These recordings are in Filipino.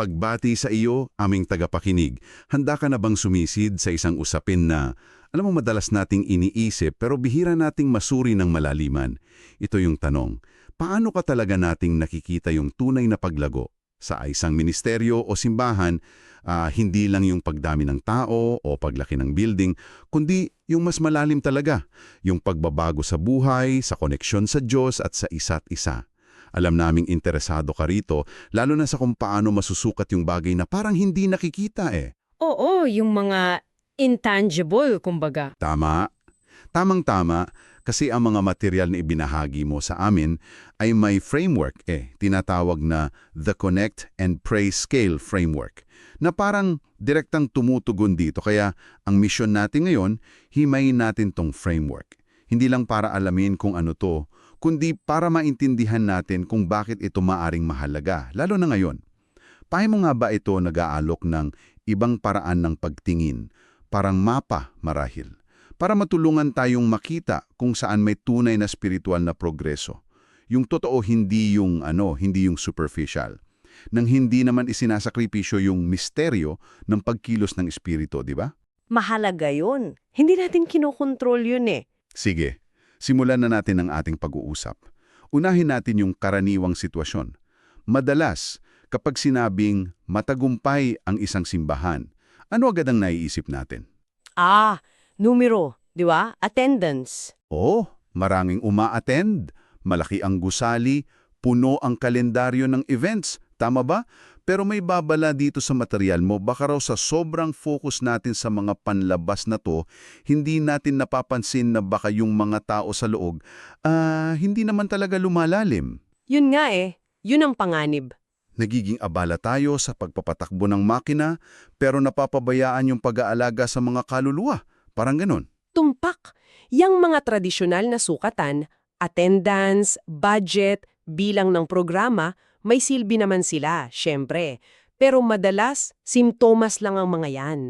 pagbati sa iyo, aming tagapakinig. Handa ka na bang sumisid sa isang usapin na, alam mo madalas nating iniisip pero bihira nating masuri ng malaliman? Ito yung tanong, paano ka talaga nating nakikita yung tunay na paglago? Sa isang ministeryo o simbahan, ah, hindi lang yung pagdami ng tao o paglaki ng building, kundi yung mas malalim talaga, yung pagbabago sa buhay, sa koneksyon sa Diyos at sa isa't isa. Alam naming interesado ka rito, lalo na sa kung paano masusukat yung bagay na parang hindi nakikita eh. Oo, yung mga intangible, kumbaga. Tama. Tamang-tama, kasi ang mga material na ibinahagi mo sa amin ay may framework eh, tinatawag na The Connect and Pray Scale Framework, na parang direktang tumutugon dito. Kaya ang mission natin ngayon, himayin natin tong framework. Hindi lang para alamin kung ano to, kundi para maintindihan natin kung bakit ito maaring mahalaga, lalo na ngayon. Paano nga ba ito nag-aalok ng ibang paraan ng pagtingin, parang mapa marahil, para matulungan tayong makita kung saan may tunay na spiritual na progreso. Yung totoo hindi yung ano, hindi yung superficial. Nang hindi naman isinasakripisyo yung misteryo ng pagkilos ng espiritu, di ba? Mahalaga yun. Hindi natin kinokontrol yun eh. Sige, simulan na natin ang ating pag-uusap. Unahin natin yung karaniwang sitwasyon. Madalas, kapag sinabing matagumpay ang isang simbahan, ano agad ang naiisip natin? Ah, numero, di ba? Attendance. Oo, maraming uma-attend, malaki ang gusali, puno ang kalendaryo ng events, tama ba? Pero may babala dito sa material mo, baka raw sa sobrang focus natin sa mga panlabas na to, hindi natin napapansin na baka yung mga tao sa loob, ah, hindi naman talaga lumalalim. Yun nga eh. Yun ang panganib. Nagiging abala tayo sa pagpapatakbo ng makina, pero napapabayaan yung pag-aalaga sa mga kaluluwa. Parang ganon. Tumpak. Yang mga tradisyonal na sukatan, attendance, budget, bilang ng programa, may silbi naman sila, syempre. Pero madalas, simptomas lang ang mga yan.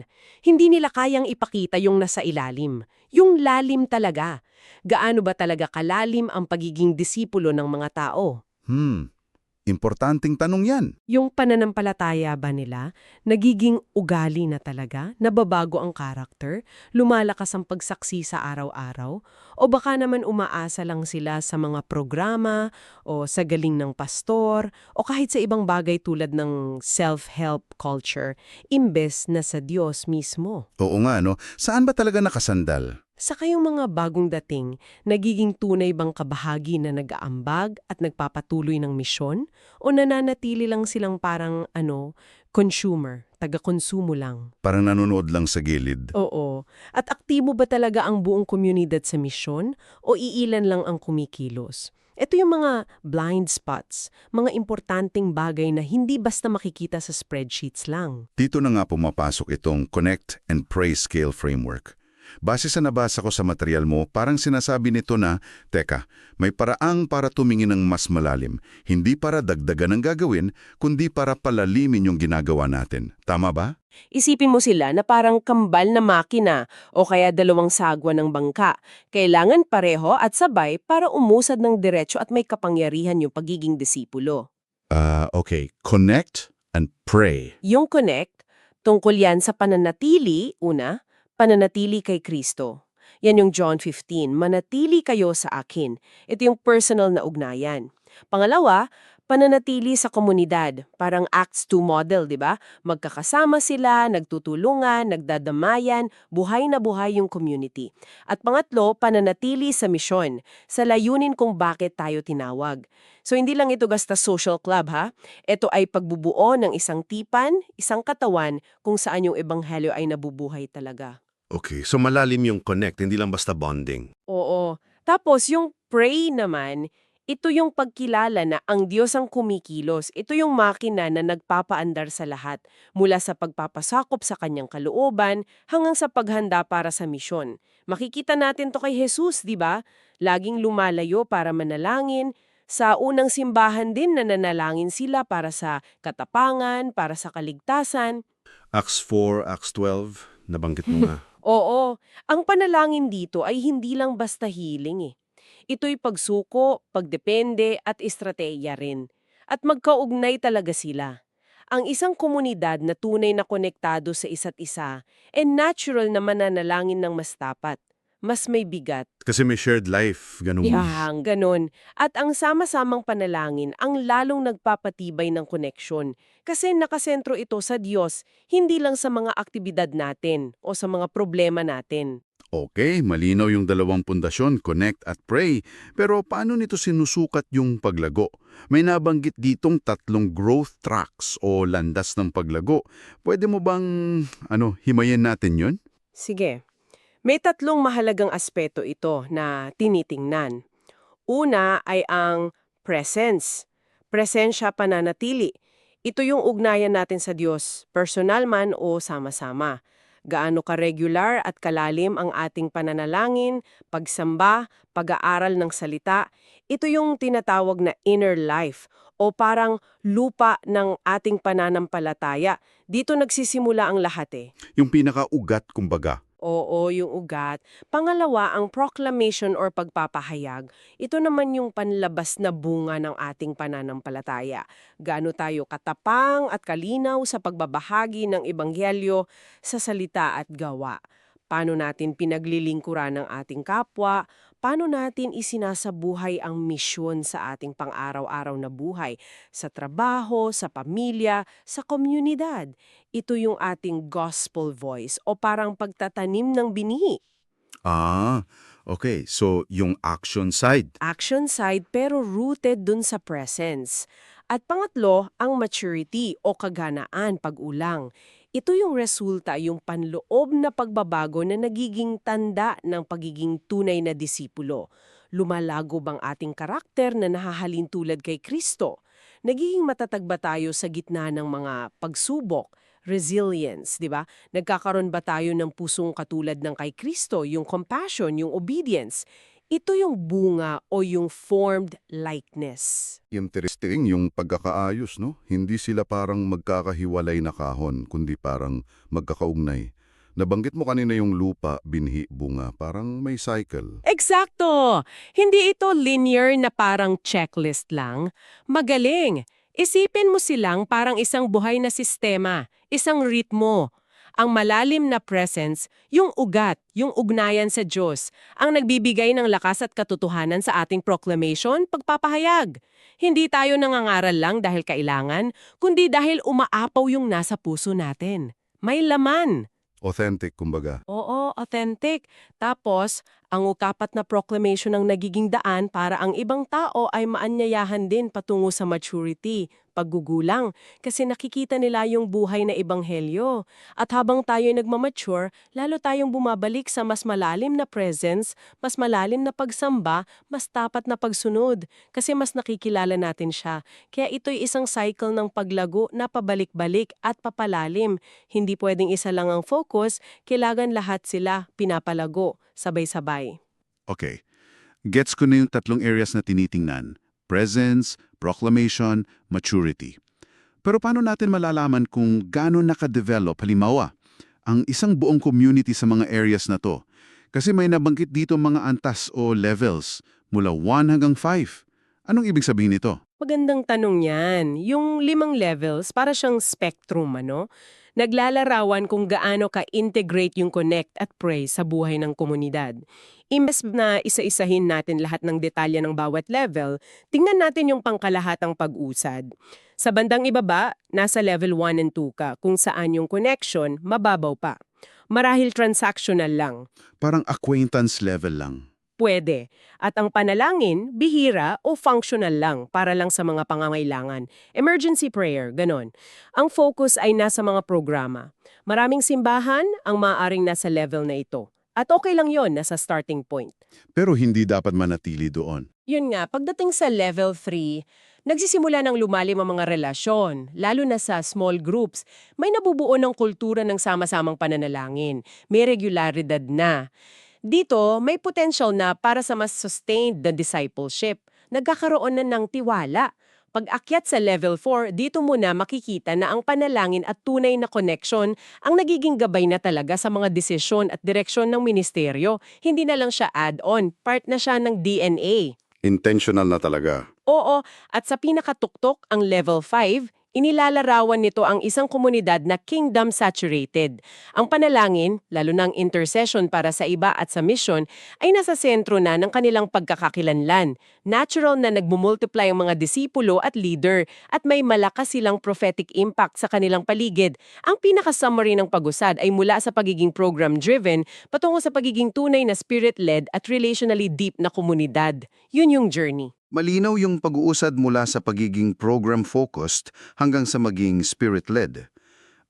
Hindi nila kayang ipakita yung nasa ilalim. Yung lalim talaga. Gaano ba talaga kalalim ang pagiging disipulo ng mga tao? Hmm, importanteng tanong yan. Yung pananampalataya ba nila, nagiging ugali na talaga, nababago ang karakter, lumalakas ang pagsaksi sa araw-araw, o baka naman umaasa lang sila sa mga programa, o sa galing ng pastor, o kahit sa ibang bagay tulad ng self-help culture, imbes na sa Diyos mismo. Oo nga, no? Saan ba talaga nakasandal? Sa kayong mga bagong dating, nagiging tunay bang kabahagi na nag-aambag at nagpapatuloy ng misyon? O nananatili lang silang parang, ano, consumer, taga-konsumo lang? Parang nanonood lang sa gilid. Oo. At aktibo ba talaga ang buong komunidad sa misyon? O iilan lang ang kumikilos? Ito yung mga blind spots, mga importanteng bagay na hindi basta makikita sa spreadsheets lang. Dito na nga pumapasok itong Connect and Pray Scale Framework. Base sa nabasa ko sa material mo, parang sinasabi nito na, Teka, may paraang para tumingin ng mas malalim, hindi para dagdagan ang gagawin, kundi para palalimin yung ginagawa natin. Tama ba? Isipin mo sila na parang kambal na makina o kaya dalawang sagwa ng bangka. Kailangan pareho at sabay para umusad ng diretso at may kapangyarihan yung pagiging disipulo. Ah, okay. Connect and pray. Yung connect, tungkol yan sa pananatili, una, pananatili kay Kristo. Yan yung John 15, manatili kayo sa akin. Ito yung personal na ugnayan. Pangalawa, pananatili sa komunidad. Parang Acts 2 model, di ba? Magkakasama sila, nagtutulungan, nagdadamayan, buhay na buhay yung community. At pangatlo, pananatili sa misyon, sa layunin kung bakit tayo tinawag. So hindi lang ito basta social club ha. Ito ay pagbubuo ng isang tipan, isang katawan kung saan yung ebanghelyo ay nabubuhay talaga. Okay, so malalim yung connect, hindi lang basta bonding. Oo. Tapos yung pray naman, ito yung pagkilala na ang Diyos ang kumikilos. Ito yung makina na nagpapaandar sa lahat, mula sa pagpapasakop sa kanyang kalooban hanggang sa paghanda para sa misyon. Makikita natin to kay Jesus, di ba? Laging lumalayo para manalangin. Sa unang simbahan din nananalangin sila para sa katapangan, para sa kaligtasan. Acts 4, Acts 12, nabanggit mo nga. Oo, ang panalangin dito ay hindi lang basta healing eh. Ito'y pagsuko, pagdepende at estratehiya rin. At magkaugnay talaga sila. ang isang komunidad na tunay na konektado sa isa't isa, and natural na mananalangin ng mas tapat, mas may bigat, Kasi may shared life, ganun. Yang, ganon. At ang sama-samang panalangin ang lalong nagpapatibay ng koneksyon. Kasi nakasentro ito sa Diyos, hindi lang sa mga aktibidad natin o sa mga problema natin. Okay, malinaw yung dalawang pundasyon, connect at pray. Pero paano nito sinusukat yung paglago? May nabanggit ditong tatlong growth tracks o landas ng paglago. Pwede mo bang ano, himayin natin yun? Sige. May tatlong mahalagang aspeto ito na tinitingnan. Una ay ang presence. Presensya pananatili. Ito yung ugnayan natin sa Diyos, personal man o sama-sama. Gaano ka-regular at kalalim ang ating pananalangin, pagsamba, pag-aaral ng salita. Ito yung tinatawag na inner life o parang lupa ng ating pananampalataya. Dito nagsisimula ang lahat eh. Yung pinaka-ugat, kumbaga. Oo, yung ugat. Pangalawa, ang proclamation or pagpapahayag. Ito naman yung panlabas na bunga ng ating pananampalataya. Gaano tayo katapang at kalinaw sa pagbabahagi ng ebanghelyo sa salita at gawa. Paano natin pinaglilingkuran ng ating kapwa, paano natin isinasabuhay ang misyon sa ating pang-araw-araw na buhay, sa trabaho, sa pamilya, sa komunidad. Ito yung ating gospel voice o parang pagtatanim ng binihi. Ah, okay. So, yung action side. Action side pero rooted dun sa presence. At pangatlo, ang maturity o kaganaan pag-ulang. Ito yung resulta, yung panloob na pagbabago na nagiging tanda ng pagiging tunay na disipulo. Lumalago bang ating karakter na nahahalin tulad kay Kristo? Nagiging matatag ba tayo sa gitna ng mga pagsubok? Resilience, di ba? Nagkakaroon ba tayo ng pusong katulad ng kay Kristo, yung compassion, yung obedience? Ito yung bunga o yung formed likeness. Interesting yung pagkakaayos, no? Hindi sila parang magkakahiwalay na kahon, kundi parang magkakaugnay. Nabanggit mo kanina yung lupa, binhi, bunga. Parang may cycle. Eksakto! Hindi ito linear na parang checklist lang. Magaling! Isipin mo silang parang isang buhay na sistema, isang ritmo. Ang malalim na presence, yung ugat, yung ugnayan sa Diyos, ang nagbibigay ng lakas at katotohanan sa ating proclamation, pagpapahayag. Hindi tayo nangangaral lang dahil kailangan, kundi dahil umaapaw yung nasa puso natin. May laman. Authentic, kumbaga. Oo, authentic. Tapos, ang ukapat na proclamation ang nagiging daan para ang ibang tao ay maanyayahan din patungo sa maturity, paggugulang, kasi nakikita nila yung buhay na ebanghelyo. At habang tayo nagmamature, lalo tayong bumabalik sa mas malalim na presence, mas malalim na pagsamba, mas tapat na pagsunod, kasi mas nakikilala natin siya. Kaya ito'y isang cycle ng paglago na pabalik-balik at papalalim. Hindi pwedeng isa lang ang focus, kailangan lahat sila pinapalago, sabay-sabay. Okay. Gets ko na yung tatlong areas na tinitingnan. Presence, proclamation, maturity. Pero paano natin malalaman kung gaano nakadevelop, halimbawa, ang isang buong community sa mga areas na to? Kasi may nabanggit dito mga antas o levels, mula 1 hanggang 5. Anong ibig sabihin nito? Magandang tanong yan. Yung limang levels, para siyang spectrum, ano? Naglalarawan kung gaano ka-integrate yung connect at pray sa buhay ng komunidad. Imbes na isa-isahin natin lahat ng detalye ng bawat level, tingnan natin yung pangkalahatang pag-usad. Sa bandang ibaba, nasa level 1 and 2 ka, kung saan yung connection mababaw pa. Marahil transactional lang. Parang acquaintance level lang. Pwede. At ang panalangin, bihira o functional lang para lang sa mga pangangailangan. Emergency prayer, ganon. Ang focus ay nasa mga programa. Maraming simbahan ang maaaring nasa level na ito. At okay lang yon nasa starting point. Pero hindi dapat manatili doon. Yun nga, pagdating sa level 3, nagsisimula ng lumalim ang mga relasyon, lalo na sa small groups. May nabubuo ng kultura ng sama-samang pananalangin. May regularidad na. Dito, may potential na para sa mas sustained na discipleship. Nagkakaroon na ng tiwala. Pag akyat sa level 4, dito mo na makikita na ang panalangin at tunay na connection ang nagiging gabay na talaga sa mga desisyon at direksyon ng ministeryo. Hindi na lang siya add-on, part na siya ng DNA. Intentional na talaga. Oo, at sa pinakatuktok, ang level 5, Inilalarawan nito ang isang komunidad na kingdom saturated. Ang panalangin, lalo ng intercession para sa iba at sa mission, ay nasa sentro na ng kanilang pagkakakilanlan. Natural na nagmumultiply ang mga disipulo at leader at may malakas silang prophetic impact sa kanilang paligid. Ang pinaka-summary ng pag-usad ay mula sa pagiging program-driven patungo sa pagiging tunay na spirit-led at relationally deep na komunidad. Yun yung journey. Malinaw yung pag-uusad mula sa pagiging program-focused hanggang sa maging spirit-led.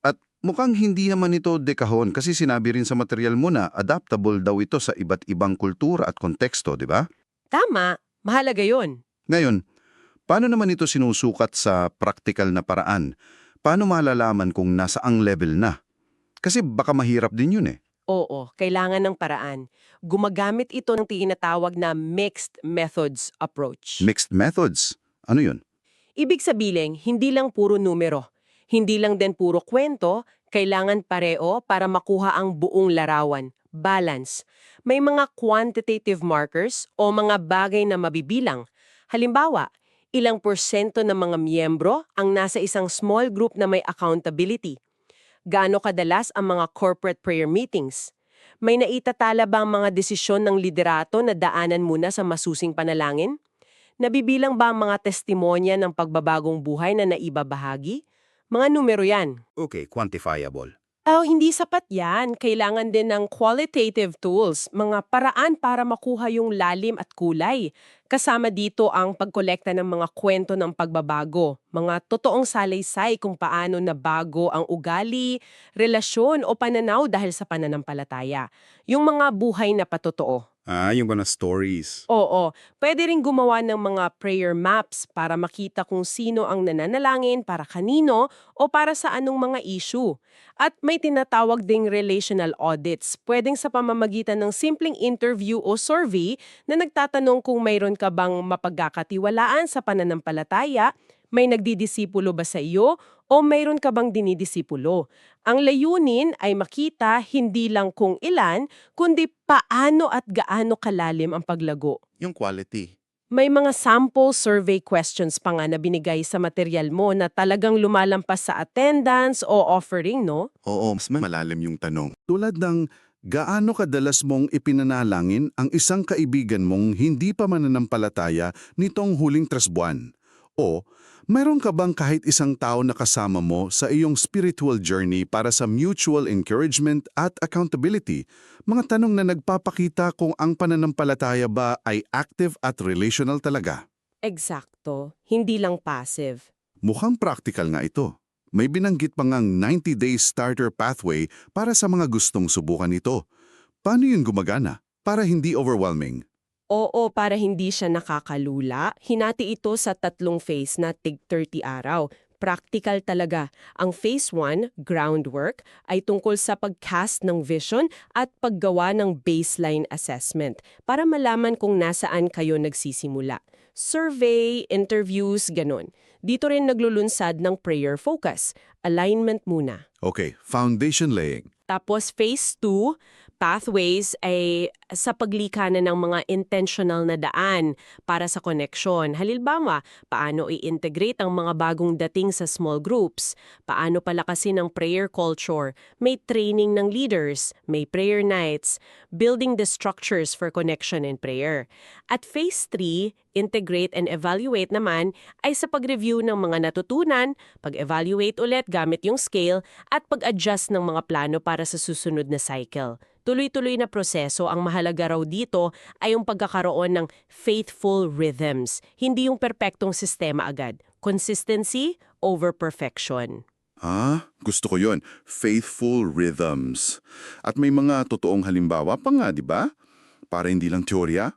At mukhang hindi naman ito dekahon kasi sinabi rin sa material mo na adaptable daw ito sa iba't ibang kultura at konteksto, di ba? Tama, mahalaga yon. Ngayon, paano naman ito sinusukat sa praktikal na paraan? Paano malalaman kung nasaang level na? Kasi baka mahirap din yun eh. Oo, kailangan ng paraan. Gumagamit ito ng tinatawag na mixed methods approach. Mixed methods. Ano yun? Ibig sabihin, hindi lang puro numero. Hindi lang din puro kwento, kailangan pareo para makuha ang buong larawan. Balance. May mga quantitative markers o mga bagay na mabibilang. Halimbawa, ilang porsyento ng mga miyembro ang nasa isang small group na may accountability. Gaano kadalas ang mga corporate prayer meetings? May naitatala ba ang mga desisyon ng liderato na daanan muna sa masusing panalangin? Nabibilang ba ang mga testimonya ng pagbabagong buhay na naibabahagi? Mga numero yan. Okay, quantifiable. Oh, hindi sapat yan. Kailangan din ng qualitative tools, mga paraan para makuha yung lalim at kulay. Kasama dito ang pagkolekta ng mga kwento ng pagbabago, mga totoong salaysay kung paano nabago ang ugali, relasyon o pananaw dahil sa pananampalataya. Yung mga buhay na patotoo. Ah, yung mga stories. Oo, pwede rin gumawa ng mga prayer maps para makita kung sino ang nananalangin, para kanino, o para sa anong mga issue. At may tinatawag ding relational audits, pwedeng sa pamamagitan ng simpleng interview o survey na nagtatanong kung mayroon ka bang mapagkakatiwalaan sa pananampalataya, may nagdidisipulo ba sa iyo, o mayroon ka bang dinidisipulo. Ang layunin ay makita hindi lang kung ilan, kundi paano at gaano kalalim ang paglago. Yung quality. May mga sample survey questions pa nga na binigay sa material mo na talagang lumalampas sa attendance o offering, no? Oo, mas malalim yung tanong. Tulad ng, gaano kadalas mong ipinanalangin ang isang kaibigan mong hindi pa mananampalataya nitong huling trasbuan? O, mayroon ka bang kahit isang tao na kasama mo sa iyong spiritual journey para sa mutual encouragement at accountability? Mga tanong na nagpapakita kung ang pananampalataya ba ay active at relational talaga. Eksakto. Hindi lang passive. Mukhang practical nga ito. May binanggit pa ngang 90-day starter pathway para sa mga gustong subukan ito. Paano yun gumagana? Para hindi overwhelming. Oo, para hindi siya nakakalula, hinati ito sa tatlong phase na tig 30 araw. Practical talaga. Ang phase 1, groundwork, ay tungkol sa pagcast ng vision at paggawa ng baseline assessment para malaman kung nasaan kayo nagsisimula. Survey, interviews, ganon. Dito rin naglulunsad ng prayer focus. Alignment muna. Okay, foundation laying. Tapos phase 2, pathways ay sa paglikha na ng mga intentional na daan para sa connection. Halimbawa, paano i-integrate ang mga bagong dating sa small groups, paano palakasin ang prayer culture, may training ng leaders, may prayer nights, building the structures for connection and prayer. At phase 3, integrate and evaluate naman ay sa pag-review ng mga natutunan, pag-evaluate ulit gamit yung scale, at pag-adjust ng mga plano para sa susunod na cycle. Tuloy-tuloy na proseso ang mahalaga raw dito ay yung pagkakaroon ng faithful rhythms, hindi yung perpektong sistema agad. Consistency over perfection. Ah, gusto ko yon. Faithful rhythms. At may mga totoong halimbawa pa nga, di ba? Para hindi lang teorya.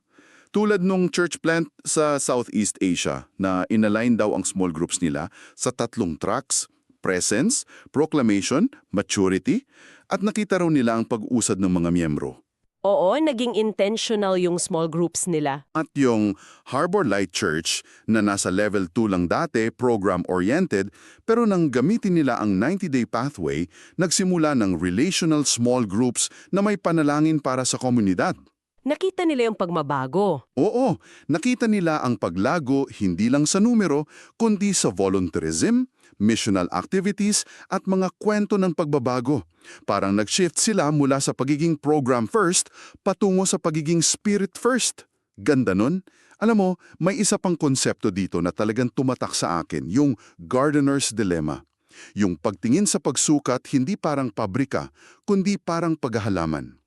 Tulad nung church plant sa Southeast Asia na inalign daw ang small groups nila sa tatlong tracks, presence, proclamation, maturity, at nakita raw nila ang pag-usad ng mga miyembro. Oo, naging intentional yung small groups nila. At yung Harbor Light Church na nasa level 2 lang dati, program-oriented, pero nang gamitin nila ang 90-day pathway, nagsimula ng relational small groups na may panalangin para sa komunidad. Nakita nila yung pagmabago. Oo, nakita nila ang paglago hindi lang sa numero, kundi sa volunteerism, missional activities at mga kwento ng pagbabago. Parang nag-shift sila mula sa pagiging program first patungo sa pagiging spirit first. Ganda nun. Alam mo, may isa pang konsepto dito na talagang tumatak sa akin, yung gardener's dilemma. Yung pagtingin sa pagsukat hindi parang pabrika, kundi parang paghahalaman.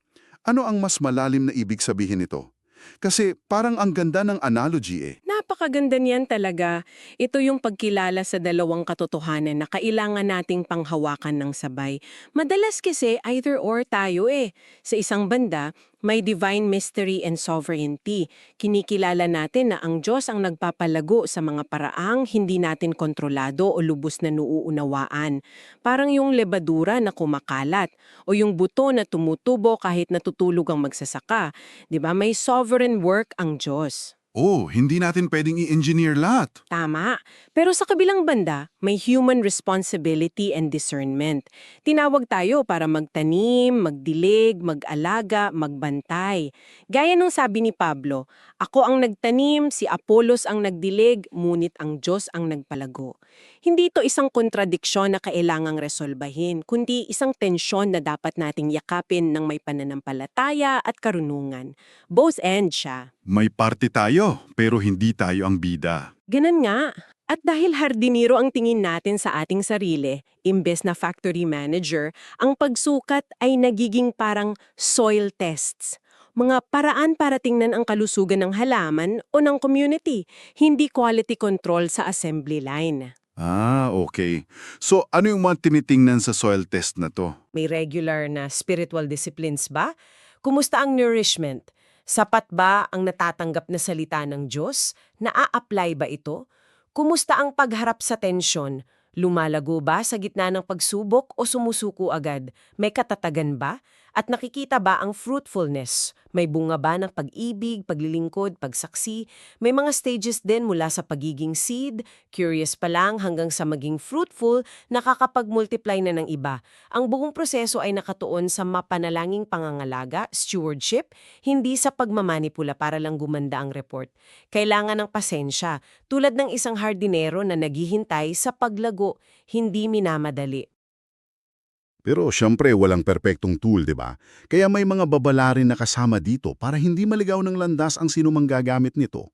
Ano ang mas malalim na ibig sabihin nito? Kasi parang ang ganda ng analogy eh. Napakaganda niyan talaga. Ito yung pagkilala sa dalawang katotohanan na kailangan nating panghawakan ng sabay. Madalas kasi either or tayo eh. Sa isang banda, may divine mystery and sovereignty. Kinikilala natin na ang Diyos ang nagpapalago sa mga paraang hindi natin kontrolado o lubos na nuuunawaan. Parang yung lebadura na kumakalat o yung buto na tumutubo kahit natutulog ang magsasaka. 'Di ba? May sovereign work ang Diyos. Oh, hindi natin pwedeng i-engineer lahat. Tama. Pero sa kabilang banda, may human responsibility and discernment. Tinawag tayo para magtanim, magdilig, mag-alaga, magbantay. Gaya ng sabi ni Pablo, ako ang nagtanim, si Apolos ang nagdilig, ngunit ang Diyos ang nagpalago. Hindi ito isang kontradiksyon na kailangang resolbahin, kundi isang tensyon na dapat nating yakapin ng may pananampalataya at karunungan. Both ends siya. May party tayo, pero hindi tayo ang bida. Ganun nga. At dahil hardiniro ang tingin natin sa ating sarili, imbes na factory manager, ang pagsukat ay nagiging parang soil tests. Mga paraan para tingnan ang kalusugan ng halaman o ng community, hindi quality control sa assembly line. Ah, okay. So ano yung mga tinitingnan sa soil test na to? May regular na spiritual disciplines ba? Kumusta ang nourishment? Sapat ba ang natatanggap na salita ng Diyos? Naa-apply ba ito? Kumusta ang pagharap sa tensyon? Lumalago ba sa gitna ng pagsubok o sumusuko agad? May katatagan ba? At nakikita ba ang fruitfulness? May bunga ba ng pag-ibig, paglilingkod, pagsaksi? May mga stages din mula sa pagiging seed, curious pa lang hanggang sa maging fruitful, nakakapag-multiply na ng iba. Ang buong proseso ay nakatuon sa mapanalanging pangangalaga, stewardship, hindi sa pagmamanipula para lang gumanda ang report. Kailangan ng pasensya, tulad ng isang hardinero na naghihintay sa paglago, hindi minamadali. Pero syempre walang perpektong tool, di ba? Kaya may mga babala rin na kasama dito para hindi maligaw ng landas ang sino mang gagamit nito.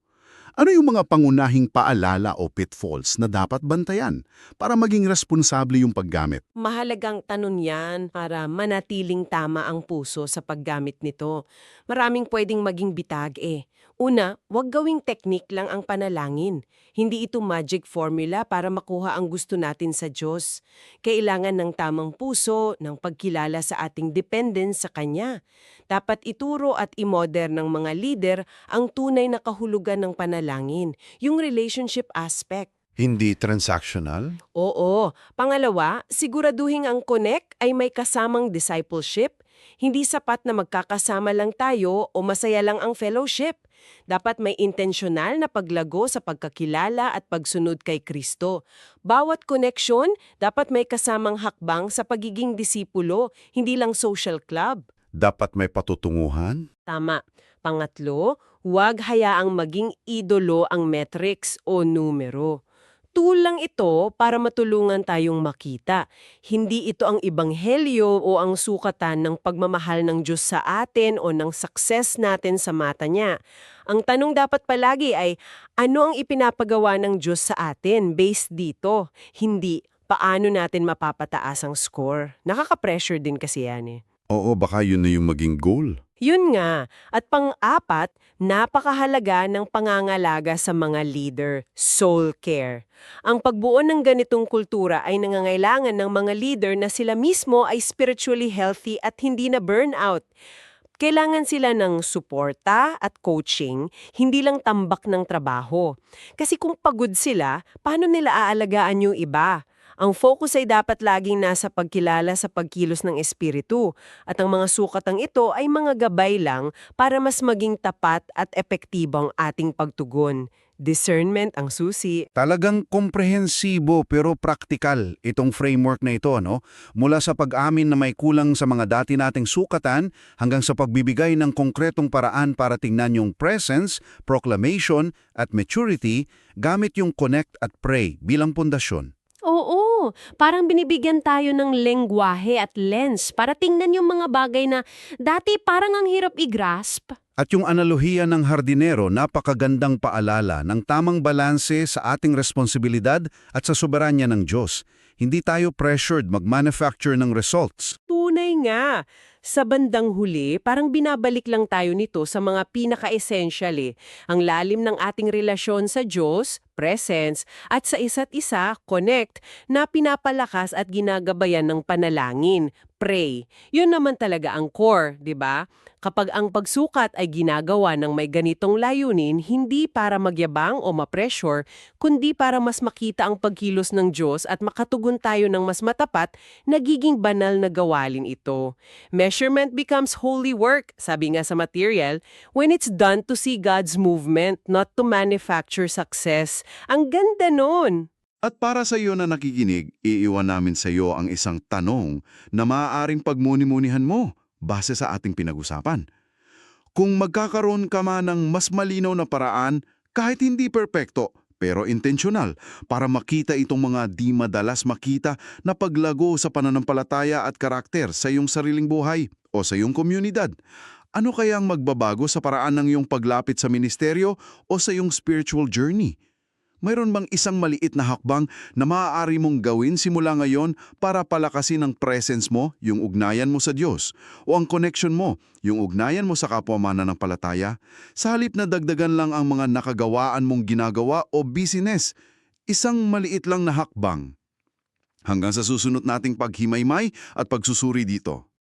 Ano yung mga pangunahing paalala o pitfalls na dapat bantayan para maging responsable yung paggamit? Mahalagang tanong yan para manatiling tama ang puso sa paggamit nito. Maraming pwedeng maging bitag eh. Una, wag gawing teknik lang ang panalangin. Hindi ito magic formula para makuha ang gusto natin sa Diyos. Kailangan ng tamang puso, ng pagkilala sa ating dependence sa Kanya. Dapat ituro at imodern ng mga leader ang tunay na kahulugan ng panalangin, yung relationship aspect. Hindi transactional? Oo. Pangalawa, siguraduhin ang connect ay may kasamang discipleship. Hindi sapat na magkakasama lang tayo o masaya lang ang fellowship. Dapat may intensyonal na paglago sa pagkakilala at pagsunod kay Kristo. Bawat connection, dapat may kasamang hakbang sa pagiging disipulo, hindi lang social club. Dapat may patutunguhan? Tama. Pangatlo, huwag hayaang maging idolo ang metrics o numero. Tool lang ito para matulungan tayong makita. Hindi ito ang ibanghelyo o ang sukatan ng pagmamahal ng Diyos sa atin o ng success natin sa mata niya. Ang tanong dapat palagi ay, ano ang ipinapagawa ng Diyos sa atin based dito? Hindi, paano natin mapapataas ang score? Nakaka-pressure din kasi yan eh. Oo, baka yun na yung maging goal. Yun nga. At pang-apat, napakahalaga ng pangangalaga sa mga leader, soul care. Ang pagbuo ng ganitong kultura ay nangangailangan ng mga leader na sila mismo ay spiritually healthy at hindi na burnout. Kailangan sila ng suporta at coaching, hindi lang tambak ng trabaho. Kasi kung pagod sila, paano nila aalagaan yung iba? Ang focus ay dapat laging nasa pagkilala sa pagkilos ng espiritu at ang mga sukatang ito ay mga gabay lang para mas maging tapat at epektibong ating pagtugon. Discernment ang susi. Talagang komprehensibo pero praktikal itong framework na ito, no? Mula sa pag-amin na may kulang sa mga dati nating sukatan hanggang sa pagbibigay ng konkretong paraan para tingnan yung presence, proclamation at maturity gamit yung connect at pray bilang pundasyon. Oo, parang binibigyan tayo ng lengguwahe at lens para tingnan yung mga bagay na dati parang ang hirap i-grasp. At yung analohiya ng hardinero, napakagandang paalala ng tamang balanse sa ating responsibilidad at sa soberanya ng Diyos. Hindi tayo pressured mag-manufacture ng results. Tunay nga. Sa bandang huli, parang binabalik lang tayo nito sa mga pinaka-essential eh. Ang lalim ng ating relasyon sa Diyos, presence, at sa isa't isa, connect, na pinapalakas at ginagabayan ng panalangin, pray. Yun naman talaga ang core, di ba? Kapag ang pagsukat ay ginagawa ng may ganitong layunin, hindi para magyabang o ma-pressure, kundi para mas makita ang pagkilos ng Diyos at makatugon tayo ng mas matapat, nagiging banal na gawalin ito. Measurement becomes holy work, sabi nga sa material, when it's done to see God's movement, not to manufacture success. Ang ganda nun! At para sa iyo na nakikinig, iiwan namin sa iyo ang isang tanong na maaaring pagmuni-munihan mo base sa ating pinag-usapan. Kung magkakaroon ka man ng mas malinaw na paraan, kahit hindi perpekto, pero intentional, para makita itong mga di madalas makita na paglago sa pananampalataya at karakter sa iyong sariling buhay o sa iyong komunidad. Ano kaya ang magbabago sa paraan ng iyong paglapit sa ministeryo o sa iyong spiritual journey? Mayroon bang isang maliit na hakbang na maaari mong gawin simula ngayon para palakasin ang presence mo, yung ugnayan mo sa Diyos, o ang connection mo, yung ugnayan mo sa kapwa mananampalataya, sa halip na dagdagan lang ang mga nakagawaan mong ginagawa o business, isang maliit lang na hakbang. Hanggang sa susunod nating paghimaymay at pagsusuri dito.